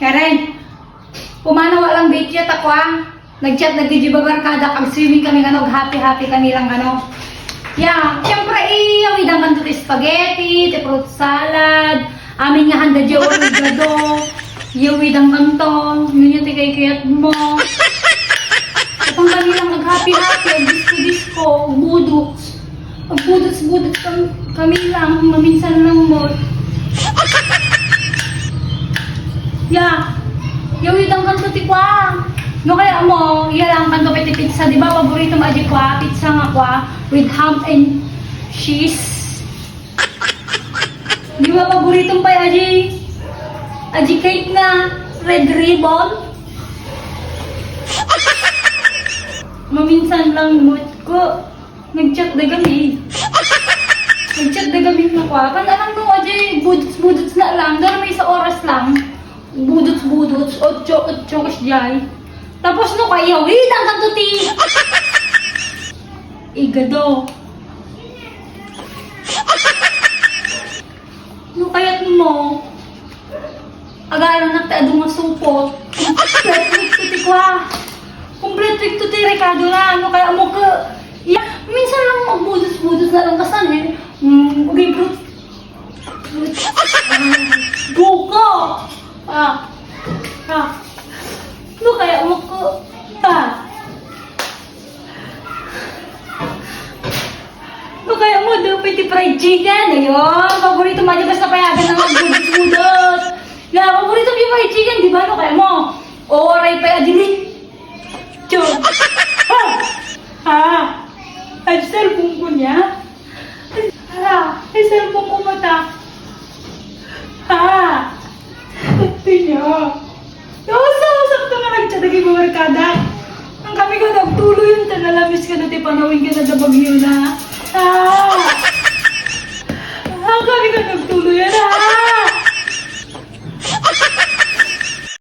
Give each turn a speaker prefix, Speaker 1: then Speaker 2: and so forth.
Speaker 1: rin. Pumana walang bait yat ako ah. Nag-chat, nag-digiba barkada, kag swimming kami nga happy-happy kami lang ano. Yeah, syempre eh, awid ang kanto ti spaghetti, ti fruit salad, amin nga handa di origado, yawid ang kanto, yun yung ti kay kayat mo. Kapag kami lang nag-happy-happy, disco-disco, budots. Ang budots-budots kam- kami lang, maminsan lang mo. Yeah, yawid ang kanto ti kwa. No kaya mo, iya lang kanto pati pizza, di ba? Paborito mo aji kwa, pizza nga kwa, with ham and cheese. Di ba paborito pa aji? Aji cake na red ribbon. Maminsan lang mood ko. Nag-chat na kami. Nag-chat na kami na kwa. Kan alam mo aji, budots-budots na lang. Doon may sa oras lang. Budots-budots, otso-otso kasyay. Tapos no kayo, widang kantuti. Igado. No kayat mo, agaran na tayo nga supot. Complete week to ti kwa. Complete week to ti Ricardo na. Ano kaya mo ka, ya, minsan lang magbudos-budos na lang kasan eh. Hmm, okay. Ah, Buko! Ah. Ah. Ano kaya mo ko? Ah. Ano kaya mo daw pwede fried chicken? Ayun, paborito mo di basta payagan ng magbudot-budot. Yeah, paborito mo yung fried chicken, di ba? Ano kaya mo? Oray pa adili. Chon. Ha! Ha! Ay, cellphone ko niya. Ha! Ay, cellphone ko mata. Ito niya. Usap-usap to nga nagchat kay Bumarkada. Ang kami ko nagtuloy yung tanalamis ka na ti panawin ka na da bagyo na.